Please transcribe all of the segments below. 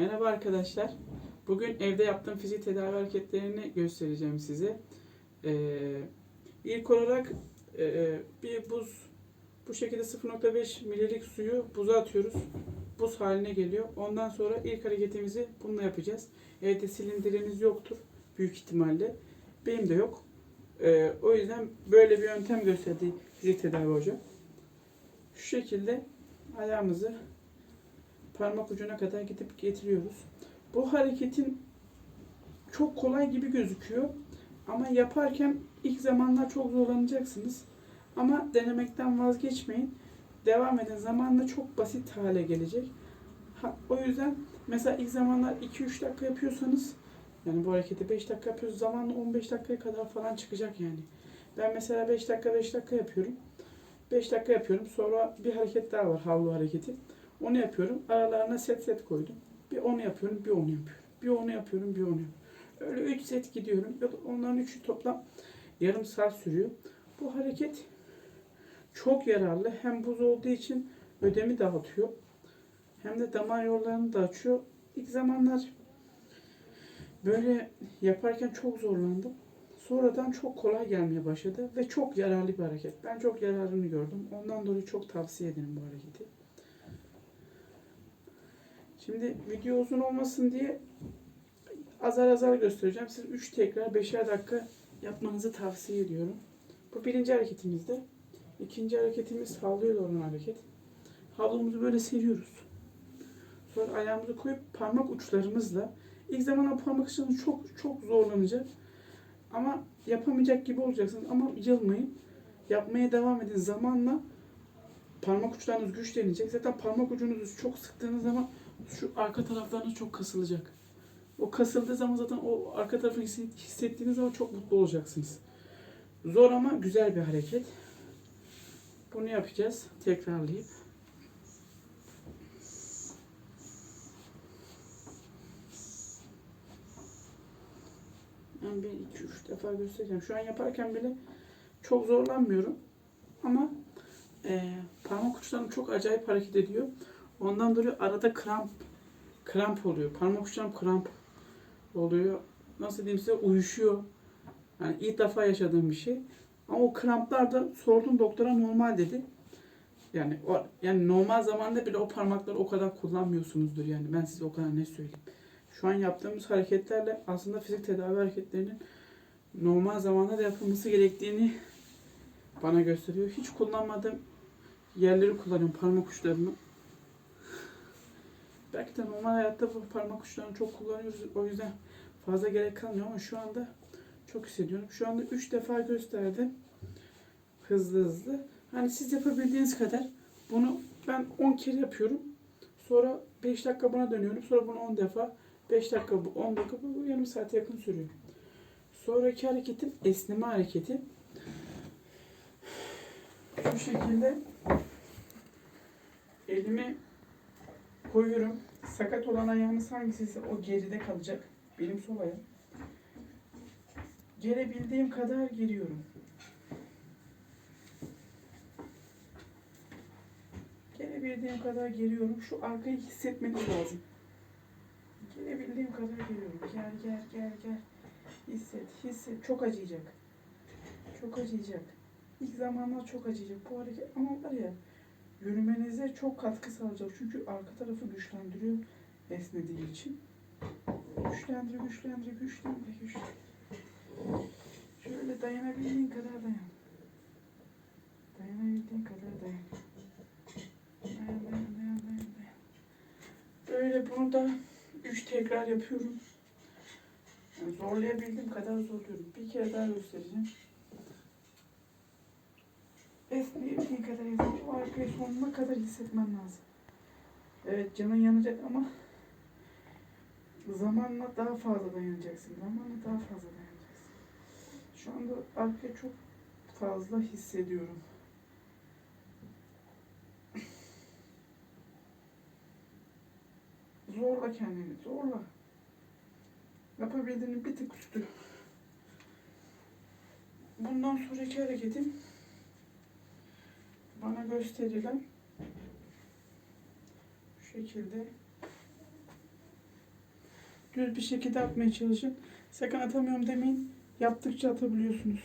Merhaba arkadaşlar. Bugün evde yaptığım fizik tedavi hareketlerini göstereceğim size. Ee, ilk olarak e, bir buz, bu şekilde 0.5 mililik suyu buza atıyoruz. Buz haline geliyor. Ondan sonra ilk hareketimizi bununla yapacağız. Evde silindiriniz yoktur büyük ihtimalle. Benim de yok. Ee, o yüzden böyle bir yöntem gösterdi fizik tedavi hoca. Şu şekilde ayağımızı parmak ucuna kadar gidip getiriyoruz. Bu hareketin çok kolay gibi gözüküyor. Ama yaparken ilk zamanlar çok zorlanacaksınız. Ama denemekten vazgeçmeyin. Devam edin. Zamanla çok basit hale gelecek. Ha, o yüzden mesela ilk zamanlar 2-3 dakika yapıyorsanız yani bu hareketi 5 dakika yapıyoruz. Zamanla 15 dakikaya kadar falan çıkacak yani. Ben mesela 5 dakika 5 dakika yapıyorum. 5 dakika yapıyorum. Sonra bir hareket daha var. Havlu hareketi. Onu yapıyorum. Aralarına set set koydum. Bir onu yapıyorum, bir onu yapıyorum. Bir onu yapıyorum, bir onu yapıyorum. Öyle 3 set gidiyorum. Onların üçü toplam yarım saat sürüyor. Bu hareket çok yararlı. Hem buz olduğu için ödemi dağıtıyor. Hem de damar yollarını da açıyor. İlk zamanlar böyle yaparken çok zorlandım. Sonradan çok kolay gelmeye başladı ve çok yararlı bir hareket. Ben çok yararını gördüm. Ondan dolayı çok tavsiye ederim bu hareketi. Şimdi video uzun olmasın diye azar azar göstereceğim. Siz 3 tekrar 5'er dakika yapmanızı tavsiye ediyorum. Bu birinci hareketimizde. İkinci hareketimiz havluya doğru hareket. Havlumuzu böyle seriyoruz. Sonra ayağımızı koyup parmak uçlarımızla ilk zaman o parmak uçlarınız çok çok zorlanacak. Ama yapamayacak gibi olacaksınız ama yılmayın. Yapmaya devam edin. Zamanla parmak uçlarınız güçlenecek. Zaten parmak ucunuzu çok sıktığınız zaman şu arka taraflarınız çok kasılacak. O kasıldığı zaman zaten o arka tarafı hisset- hissettiğiniz zaman çok mutlu olacaksınız. Zor ama güzel bir hareket. Bunu yapacağız tekrarlayıp. Ben bir iki üç defa göstereceğim. Şu an yaparken bile çok zorlanmıyorum. Ama e, parmak uçlarım çok acayip hareket ediyor. Ondan dolayı arada kramp kramp oluyor. Parmak uçlarım kramp oluyor. Nasıl diyeyim size uyuşuyor. Yani ilk defa yaşadığım bir şey. Ama o kramplar da sordum doktora normal dedi. Yani o, yani normal zamanda bile o parmakları o kadar kullanmıyorsunuzdur yani. Ben size o kadar ne söyleyeyim. Şu an yaptığımız hareketlerle aslında fizik tedavi hareketlerinin normal zamanda da yapılması gerektiğini bana gösteriyor. Hiç kullanmadığım yerleri kullanıyorum parmak uçlarımı. Belki de normal hayatta bu parmak uçlarını çok kullanıyoruz. O yüzden fazla gerek kalmıyor ama şu anda çok hissediyorum. Şu anda 3 defa gösterdim. Hızlı hızlı. Hani siz yapabildiğiniz kadar bunu ben 10 kere yapıyorum. Sonra 5 dakika buna dönüyorum. Sonra bunu 10 defa. 5 dakika bu, 10 dakika bu, yarım saate yakın sürüyor. Sonraki hareketim esneme hareketi. Şu şekilde elimi koyuyorum. Sakat olan ayağınız hangisi o geride kalacak. Benim sol ayağım. Gelebildiğim kadar giriyorum. Gelebildiğim kadar geliyorum. Şu arkayı hissetmeniz lazım. Gelebildiğim kadar geliyorum. Gel gel gel gel. Hisset hisset. Çok acıyacak. Çok acıyacak. İlk zamanlar çok acıyacak bu hareket. Ama var ya yürümenize çok katkı sağlayacak. Çünkü arka tarafı güçlendiriyor esnediği için. Güçlendir, güçlendir, güçlendir, güçlendir. Şöyle dayanabildiğin kadar dayan. Dayanabildiğin kadar dayan. Dayan, dayan, dayan, dayan, dayan. Böyle bunu da üç tekrar yapıyorum. Yani zorlayabildiğim kadar zorluyorum. Bir kere daha göstereceğim. Esneyebildiğin kadar arkayı sonuna kadar hissetmen lazım. Evet canın yanacak ama zamanla daha fazla dayanacaksın. Zamanla daha fazla dayanacaksın. Şu anda arkayı çok fazla hissediyorum. Zorla kendini, zorla. Yapabildiğinin bir tık üstü. Bundan sonraki hareketim bana gösterilen şu şekilde düz bir şekilde atmaya çalışın. Sakın atamıyorum demeyin. Yaptıkça atabiliyorsunuz.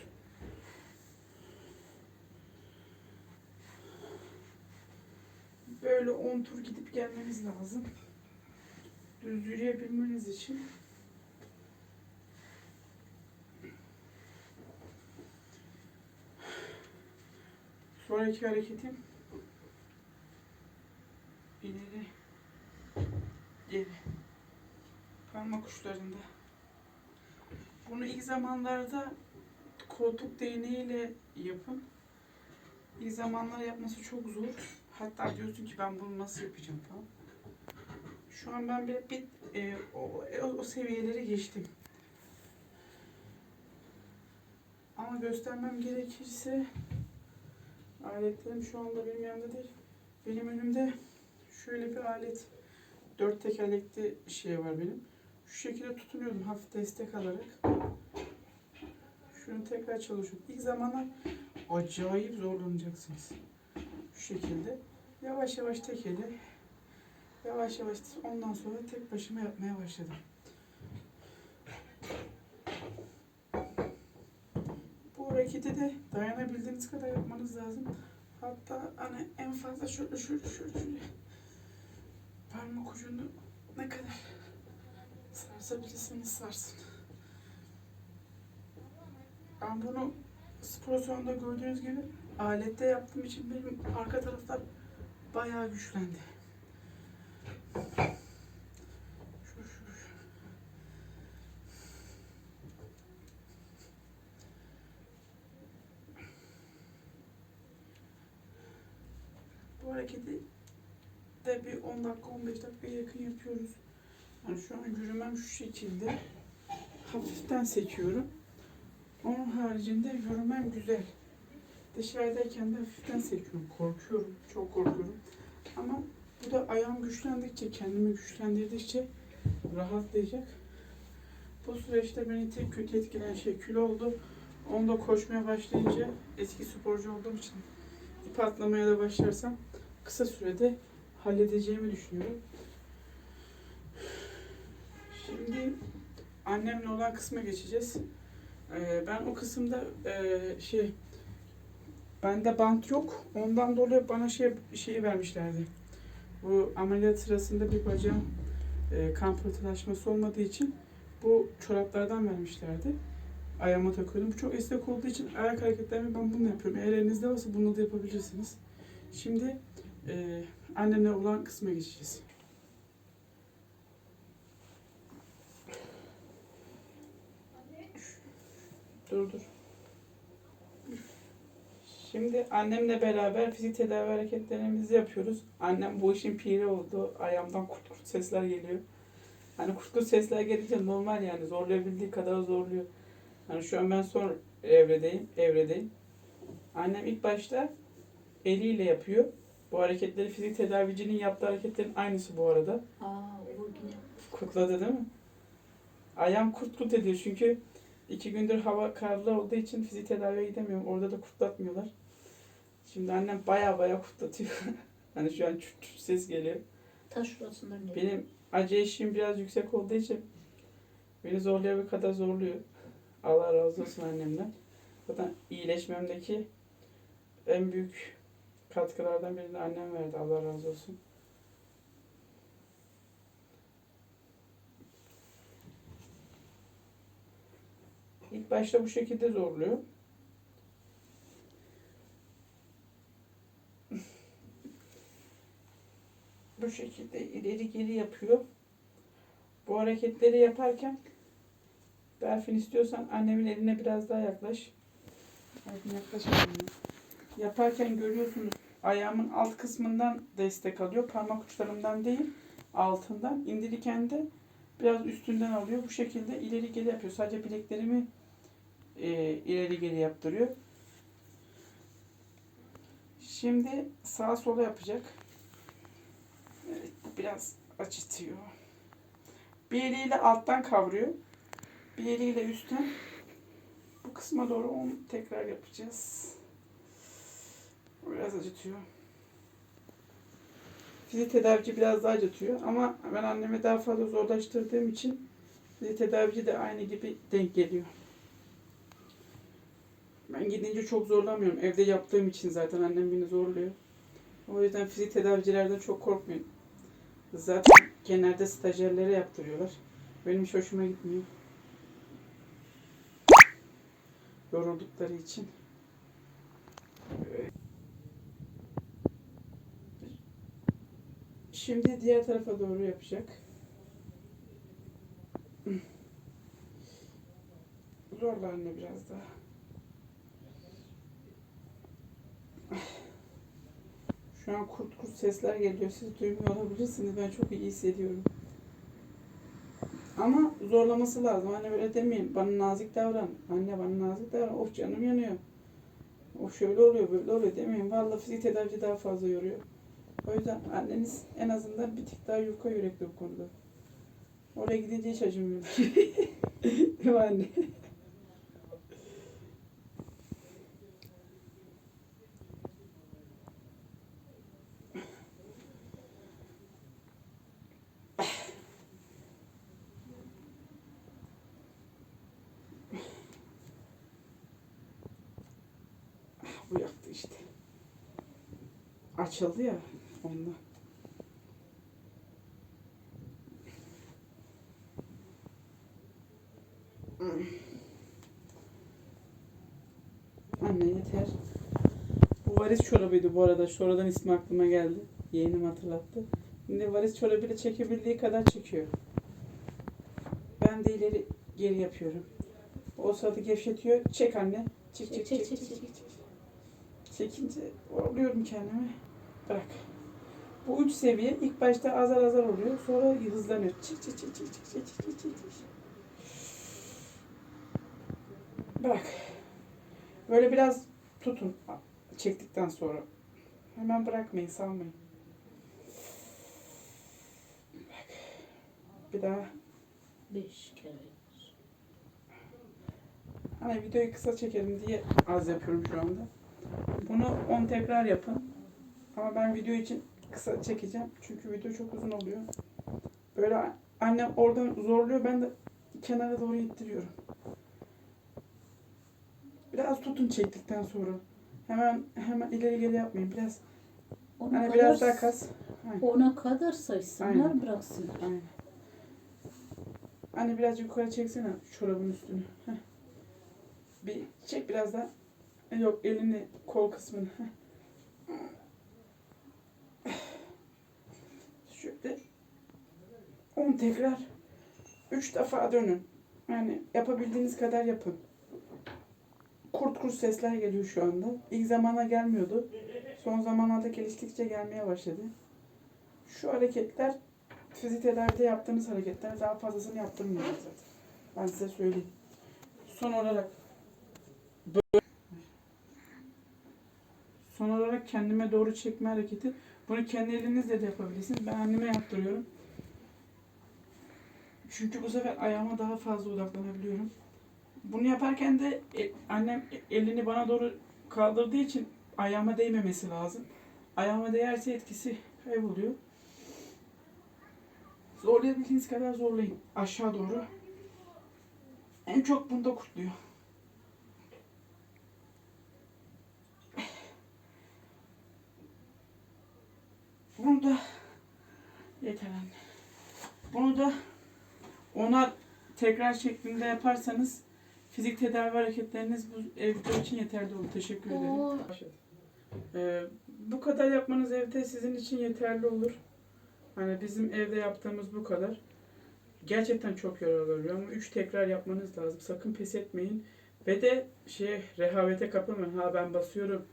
Böyle 10 tur gidip gelmeniz lazım. Düz yürüyebilmeniz için. Sonraki hareketim ileri geri parmak uçlarında. Bunu ilk zamanlarda koltuk değneğiyle yapın. İlk zamanlar yapması çok zor. Hatta diyorsun ki ben bunu nasıl yapacağım falan. Şu an ben bir, bir e, o, o, o seviyeleri geçtim. Ama göstermem gerekirse aletlerim şu anda benim yanımda değil. Benim önümde şöyle bir alet. Dört tekerlekli şey var benim. Şu şekilde tutunuyordum hafif destek alarak. Şunu tekrar çalışıyorum. İlk zamanlar acayip zorlanacaksınız. Şu şekilde. Yavaş yavaş tek. Yavaş yavaş ondan sonra tek başıma yapmaya başladım. Bu hareketi de dayanabildiğiniz kadar yapmanız lazım. Hatta hani en fazla şöyle şöyle şöyle şöyle parmak ucunu ne kadar sarsabilirseniz sarsın. Ben bunu spor salonunda gördüğünüz gibi alette yaptığım için benim arka taraflar bayağı güçlendi. Şu, şu, şu. Bu hareketi de bir 10 dakika 15 dakika yakın yapıyoruz. Yani şu an yürümem şu şekilde. Hafiften seçiyorum. Onun haricinde yürümem güzel. Dışarıdayken de hafiften sekiyorum. Korkuyorum. Çok korkuyorum. Ama bu da ayağım güçlendikçe, kendimi güçlendirdikçe rahatlayacak. Bu süreçte beni tek kötü etkileyen şey kilo oldu. Onda koşmaya başlayınca eski sporcu olduğum için ip atlamaya da başlarsam kısa sürede halledeceğimi düşünüyorum. Şimdi annemle olan kısma geçeceğiz. Ee, ben o kısımda e, şey bende bant yok. Ondan dolayı bana şey şeyi vermişlerdi. Bu ameliyat sırasında bir bacağım e, kan pıhtılaşması olmadığı için bu çoraplardan vermişlerdi. Ayağıma takıyordum. Bu çok esnek olduğu için ayak hareketlerimi ben bunu yapıyorum. Eğer elinizde varsa bunu da yapabilirsiniz. Şimdi e, annemle olan kısma geçeceğiz. Dur dur. Şimdi annemle beraber fizik tedavi hareketlerimizi yapıyoruz. Annem bu işin piri oldu. Ayağımdan kurt kurt sesler geliyor. Hani kurt kurt sesler gelince normal yani zorlayabildiği kadar zorluyor. Hani şu an ben son evredeyim, evredeyim. Annem ilk başta eliyle yapıyor. Bu hareketleri fizik tedavicinin yaptığı hareketlerin aynısı bu arada. Aa. Kurtladı değil mi? Ayağım kurt kurt ediyor çünkü iki gündür hava karlı olduğu için fizik tedaviye gidemiyorum. Orada da kurtlatmıyorlar. Şimdi annem baya baya kurtlatıyor. hani şu an çüt çüt ses geliyor. Ta şurasından geliyor. Benim acı eşiğim biraz yüksek olduğu için beni zorlayabildiği kadar zorluyor. Allah razı olsun annemden. Zaten iyileşmemdeki en büyük katkılardan birini annem verdi. Allah razı olsun. İlk başta bu şekilde zorluyor. bu şekilde ileri geri yapıyor. Bu hareketleri yaparken Berfin istiyorsan annemin eline biraz daha yaklaş. Berfin. Yaparken görüyorsunuz ayağımın alt kısmından destek alıyor. Parmak uçlarımdan değil altından. İndirirken de biraz üstünden alıyor. Bu şekilde ileri geri yapıyor. Sadece bileklerimi e, ileri geri yaptırıyor. Şimdi sağa sola yapacak. Evet, biraz acıtıyor. Bir eliyle alttan kavruyor. Bir eliyle üstten. Bu kısma doğru onu tekrar yapacağız. Biraz acıtıyor. Fizik tedavici biraz daha acıtıyor ama ben anneme daha fazla zorlaştırdığım için Fizik tedavici de aynı gibi denk geliyor. Ben gidince çok zorlamıyorum. Evde yaptığım için zaten annem beni zorluyor. O yüzden fizik tedavicilerden çok korkmuyorum. Zaten genelde stajyerlere yaptırıyorlar. Benim hiç hoşuma gitmiyor. Yoruldukları için. Şimdi diğer tarafa doğru yapacak. Zorla anne biraz daha. Şu an kurt kurt sesler geliyor. Siz duymuyor olabilirsiniz. Ben çok iyi hissediyorum. Ama zorlaması lazım. Anne böyle demeyin. Bana nazik davran. Anne bana nazik davran. Of canım yanıyor. Of şöyle oluyor böyle oluyor demeyin. Vallahi fizik tedavici daha fazla yoruyor. O yüzden anneniz en azından bir tık daha yufka yürekli bu konuda. Oraya gidince hiç acımıyor. Değil mi anne? Bu yaktı işte. Açıldı ya ondan. Anne yeter. Bu varis çorabıydı bu arada. Sonradan ismi aklıma geldi. Yeğenim hatırlattı. Şimdi varis çorabıyla çekebildiği kadar çekiyor. Ben de ileri geri yapıyorum. O sırada gevşetiyor. Çek anne. Çek çek çek çek. çek, çek. Çekince oluyorum kendimi. Bırak. Bu üç seviye ilk başta azar azar oluyor. Sonra hızlanıyor. Çek çek çek çek çek çek çek çek çek. Bırak. Böyle biraz tutun çektikten sonra. Hemen bırakmayın, salmayın. Bırak. Bir daha. Beş kere. Hani videoyu kısa çekelim diye az yapıyorum şu anda. Bunu 10 tekrar yapın. Ama ben video için kısa çekeceğim. Çünkü video çok uzun oluyor. Böyle annem oradan zorluyor. Ben de kenara doğru ittiriyorum. Biraz tutun çektikten sonra. Hemen hemen ileri geri yapmayın. Biraz Ona hani kadar, biraz daha kas. Aynen. Ona kadar saysınlar Aynen. bıraksınlar. Aynen. Anne biraz yukarı çeksene çorabın üstünü. Heh. Bir çek biraz daha. Yok elini kol kısmını. Heh. Şöyle 10 tekrar 3 defa dönün. Yani yapabildiğiniz kadar yapın. Kurt kurt sesler geliyor şu anda. İlk zamana gelmiyordu. Son zamanlarda geliştikçe gelmeye başladı. Şu hareketler fizik tedavide yaptığınız hareketler daha fazlasını yaptırmıyoruz zaten. Ben size söyleyeyim. Son olarak son olarak kendime doğru çekme hareketi. Bunu kendi elinizle de yapabilirsiniz. Ben anneme yaptırıyorum. Çünkü bu sefer ayağıma daha fazla odaklanabiliyorum. Bunu yaparken de e, annem elini bana doğru kaldırdığı için ayağıma değmemesi lazım. Ayağıma değerse etkisi kayboluyor. Zorlayabildiğiniz kadar zorlayın. Aşağı doğru. En çok bunda kurtluyor. Bunu da yeter anne. Bunu da onar tekrar şeklinde yaparsanız fizik tedavi hareketleriniz bu evde için yeterli olur. Teşekkür ederim. Ee, bu kadar yapmanız evde sizin için yeterli olur. Hani bizim evde yaptığımız bu kadar. Gerçekten çok yarar veriyor ama 3 tekrar yapmanız lazım. Sakın pes etmeyin. Ve de şey rehavete kapılmayın. Ha ben basıyorum.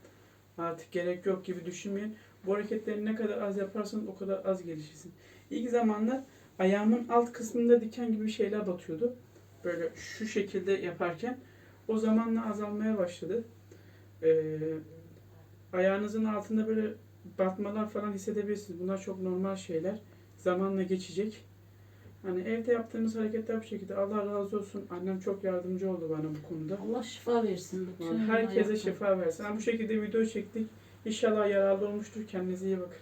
Artık gerek yok gibi düşünmeyin. Bu hareketleri ne kadar az yaparsanız o kadar az gelişirsin. İlk zamanlar ayağımın alt kısmında diken gibi şeyler batıyordu. Böyle şu şekilde yaparken o zamanla azalmaya başladı. Ee, ayağınızın altında böyle batmalar falan hissedebilirsiniz. Bunlar çok normal şeyler. Zamanla geçecek. Hani evde yaptığımız hareketler bu şekilde. Allah razı olsun. Annem çok yardımcı oldu bana bu konuda. Allah şifa versin. bütün Yani herkese ayaklara. şifa versin. Ha, bu şekilde video çektik. İnşallah yararlı olmuştur. Kendinize iyi bakın.